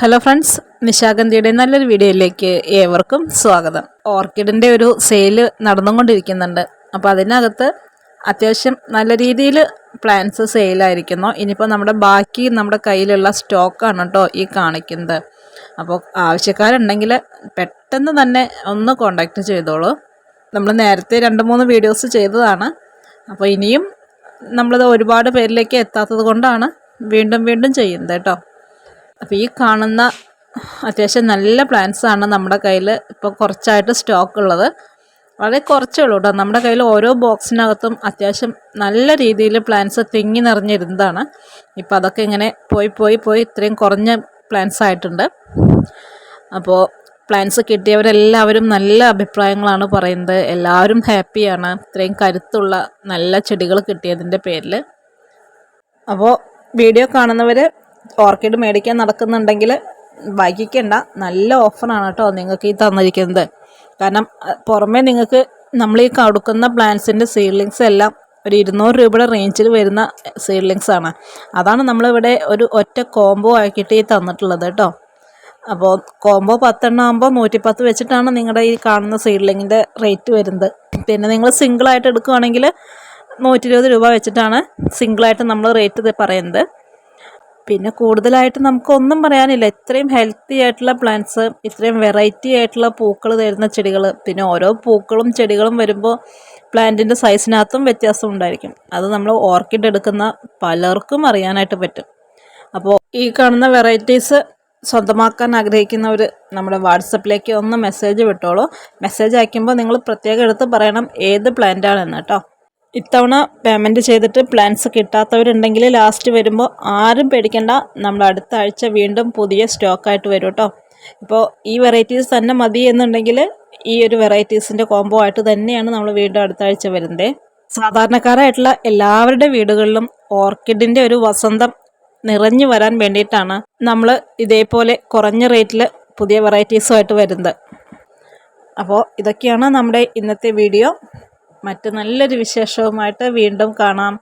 Hello friends നിശാഗന്ധിയുടെ നല്ലൊരു വീഡിയോയിലേക്ക് ഏവർക്കും സ്വാഗതം. ഓർക്കിഡിന്റെ ഒരു സെയിൽ നടന്നുകൊണ്ടിരിക്കുന്നുണ്ട്. അപ്പോൾ അതിനകത്ത് അത്യാവശ്യം നല്ല രീതിയിൽ പ്ലാന്റ്സ് സെയിലായിരിക്കുന്നു ഇനിയിപ്പോൾ നമ്മുടെ ബാക്കി നമ്മുടെ കയ്യിലുള്ള സ്റ്റോക്കാണ് കേട്ടോ ഈ കാണിക്കുന്നത്. അപ്പോൾ ആവശ്യക്കാരുണ്ടെങ്കിൽ പെട്ടെന്ന് തന്നെ ഒന്ന് കോണ്ടാക്ട് ചെയ്തോളൂ. നമ്മൾ നേരത്തെ രണ്ട് മൂന്ന് വീഡിയോസ് ചെയ്തതാണ്. അപ്പോൾ ഇനിയും നമ്മളത് ഒരുപാട് പേരിലേക്ക് എത്താത്തത് കൊണ്ടാണ് വീണ്ടും വീണ്ടും ചെയ്യുന്നത് കേട്ടോ അപ്പോൾ ഈ കാണുന്ന അത്യാവശ്യം നല്ല പ്ലാന്റ്സ് ആണ് നമ്മുടെ കയ്യിൽ ഇപ്പോൾ കുറച്ചായിട്ട് സ്റ്റോക്ക് ഉള്ളത്. വളരെ കുറച്ചേ ഉള്ളൂ കേട്ടോ നമ്മുടെ കയ്യിൽ ഓരോ ബോക്സിനകത്തും അത്യാവശ്യം നല്ല രീതിയിൽ പ്ലാന്റ്സ് തിങ്ങി നിറഞ്ഞിരുന്നതാണ്. ഇപ്പോൾ അതൊക്കെ ഇങ്ങനെ പോയി പോയി പോയി ഇത്രയും കുറഞ്ഞ പ്ലാന്റ്സ് ആയിട്ടുണ്ട്. അപ്പോൾ പ്ലാന്റ്സ് കിട്ടിയവരെല്ലാവരും നല്ല അഭിപ്രായങ്ങളാണ് പറയുന്നത്. എല്ലാവരും ഹാപ്പിയാണ് ഇത്രയും കരുത്തുള്ള നല്ല ചെടികൾ കിട്ടിയതിന്റെ പേരിൽ അപ്പോൾ വീഡിയോ കാണുന്നവർ ഓർക്കിഡ് മേടിക്കാൻ നടക്കുന്നുണ്ടെങ്കിൽ വൈകിക്കണ്ട. നല്ല ഓഫറാണ് കേട്ടോ നിങ്ങൾക്ക് ഈ തന്നിരിക്കുന്നത്. കാരണം പുറമേ നിങ്ങൾക്ക് നമ്മൾ ഈ കൊടുക്കുന്ന പ്ലാന്റ്സിന്റെ സീഡ്ലിങ്സ് എല്ലാം ഒരു ഇരുന്നൂറ് രൂപയുടെ റേഞ്ചിൽ വരുന്ന സീഡ്ലിങ്സ് ആണ്. അതാണ് നമ്മളിവിടെ ഒരു ഒറ്റ കോംബോ ആക്കിയിട്ട് ഈ തന്നിട്ടുള്ളത് കേട്ടോ. അപ്പോൾ കോംബോ പത്തെണ്ണം ആകുമ്പോൾ നൂറ്റിപ്പത്ത് വെച്ചിട്ടാണ് നിങ്ങളുടെ ഈ കാണുന്ന സീഡ്ലിങ്ങിന്റെ റേറ്റ് വരുന്നത്. പിന്നെ നിങ്ങൾ സിംഗിളായിട്ട് എടുക്കുകയാണെങ്കിൽ നൂറ്റി ഇരുപത് രൂപ വെച്ചിട്ടാണ് സിംഗിളായിട്ട് നമ്മൾ റേറ്റ് പറയുന്നത്. പിന്നെ കൂടുതലായിട്ട് നമുക്കൊന്നും പറയാനില്ല. ഇത്രയും ഹെൽത്തി ആയിട്ടുള്ള പ്ലാന്റ്സ് ഇത്രയും വെറൈറ്റി ആയിട്ടുള്ള പൂക്കൾ തരുന്ന ചെടികൾ പിന്നെ ഓരോ പൂക്കളും ചെടികളും വരുമ്പോൾ പ്ലാന്റിന്റെ സൈസിനകത്തും വ്യത്യാസം ഉണ്ടായിരിക്കും. അത് നമ്മൾ ഓർക്കിഡ് എടുക്കുന്ന പലർക്കും അറിയാനായിട്ട് പറ്റും. അപ്പോൾ ഈ കാണുന്ന വെറൈറ്റീസ് സ്വന്തമാക്കാൻ ആഗ്രഹിക്കുന്നവർ നമ്മുടെ വാട്സപ്പിലേക്ക് ഒന്ന് മെസ്സേജ് വിട്ടോളൂ. മെസ്സേജ് അയക്കുമ്പോൾ നിങ്ങൾ പ്രത്യേകം എടുത്ത് പറയണം ഏത് പ്ലാന്റാണെന്ന് കേട്ടോ. ഇത്തവണ പേയ്മെന്റ് ചെയ്തിട്ട് പ്ലാൻസ് കിട്ടാത്തവരുണ്ടെങ്കിൽ ലാസ്റ്റ് വരുമ്പോൾ ആരും പേടിക്കേണ്ട. നമ്മൾ അടുത്ത ആഴ്ച വീണ്ടും പുതിയ സ്റ്റോക്കായിട്ട് വരും കേട്ടോ ഇപ്പോൾ ഈ വെറൈറ്റീസ് തന്നെ മതി എന്നുണ്ടെങ്കിൽ ഈ ഒരു വെറൈറ്റീസിന്റെ കോംബോ ആയിട്ട് തന്നെയാണ് നമ്മൾ വീണ്ടും അടുത്ത ആഴ്ച വരുന്നത്. സാധാരണക്കാരായിട്ടുള്ള എല്ലാവരുടെ വീടുകളിലും ഓർക്കിഡിന്റെ ഒരു വസന്തം നിറഞ്ഞു വരാൻ വേണ്ടിയിട്ടാണ് നമ്മൾ ഇതേപോലെ കുറഞ്ഞ റേറ്റിൽ പുതിയ വെറൈറ്റീസുമായിട്ട് വരുന്നത്. അപ്പോൾ ഇതൊക്കെയാണ് നമ്മുടെ ഇന്നത്തെ വീഡിയോ മറ്റ് നല്ലൊരു വിശേഷവുമായിട്ട് വീണ്ടും കാണാം.